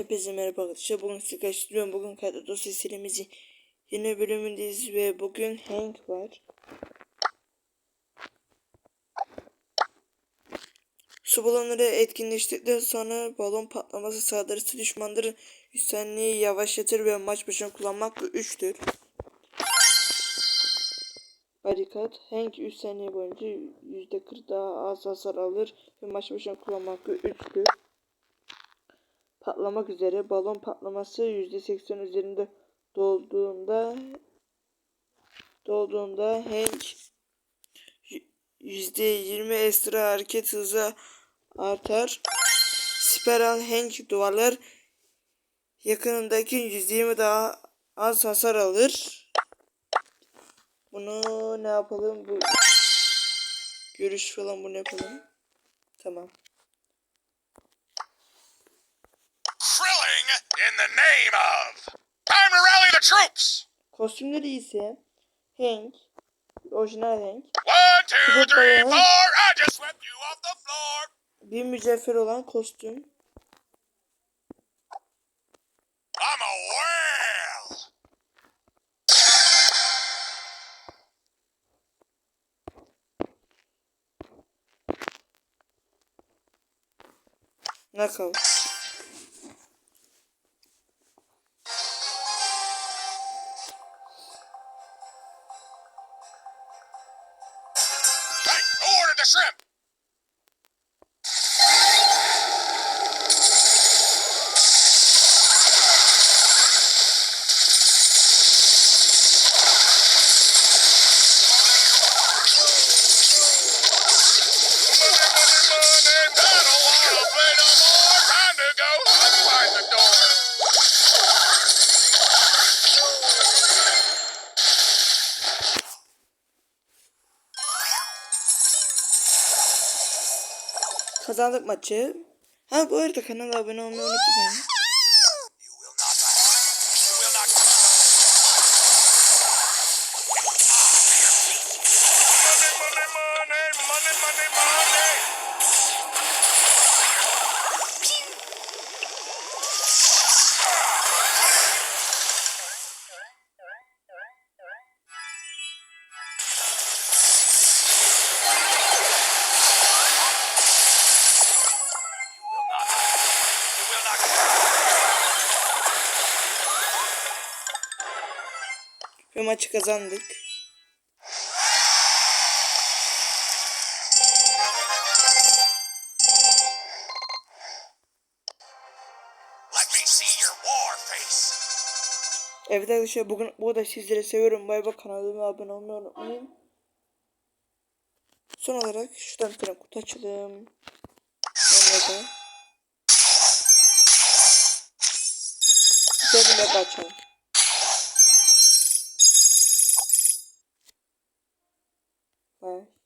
Hepinize merhaba arkadaşlar. Bugün size karşılıyorum. Bugün kayda dosya serimizi yeni bölümündeyiz ve bugün Hank var. Su balonları etkinleştikten sonra balon patlaması saldırısı düşmanların üstlenliği yavaşlatır ve maç başına kullanmak 3'tür. Barikat, Hank 3 saniye boyunca %40 daha az hasar alır ve maç başına kullanmak 3'tür patlamak üzere. Balon patlaması %80 üzerinde dolduğunda dolduğunda Hank %20 ekstra hareket hızı artar. Spiral Hank duvarlar yakınındaki %20 daha az hasar alır. Bunu ne yapalım? Bu görüş falan bunu yapalım. Tamam. İn the name of. Time to rally the troops! Kostümleri ise Hank, orijinal Hank, One, two, three, four. I just swept you off the floor. bir mücevher olan kostüm. I'm a whale. Knockout. The shrimp? Money, money, money. I Kazandık maçı. Ha bu arada kanala abone olmayı unutmayın. Ve maçı kazandık. Evet arkadaşlar bugün bu da sizlere seviyorum. Bay bay kanalıma abone olmayı unutmayın. Son olarak şuradan bir kutu açalım. Sonra da güzel bir açalım. Bye.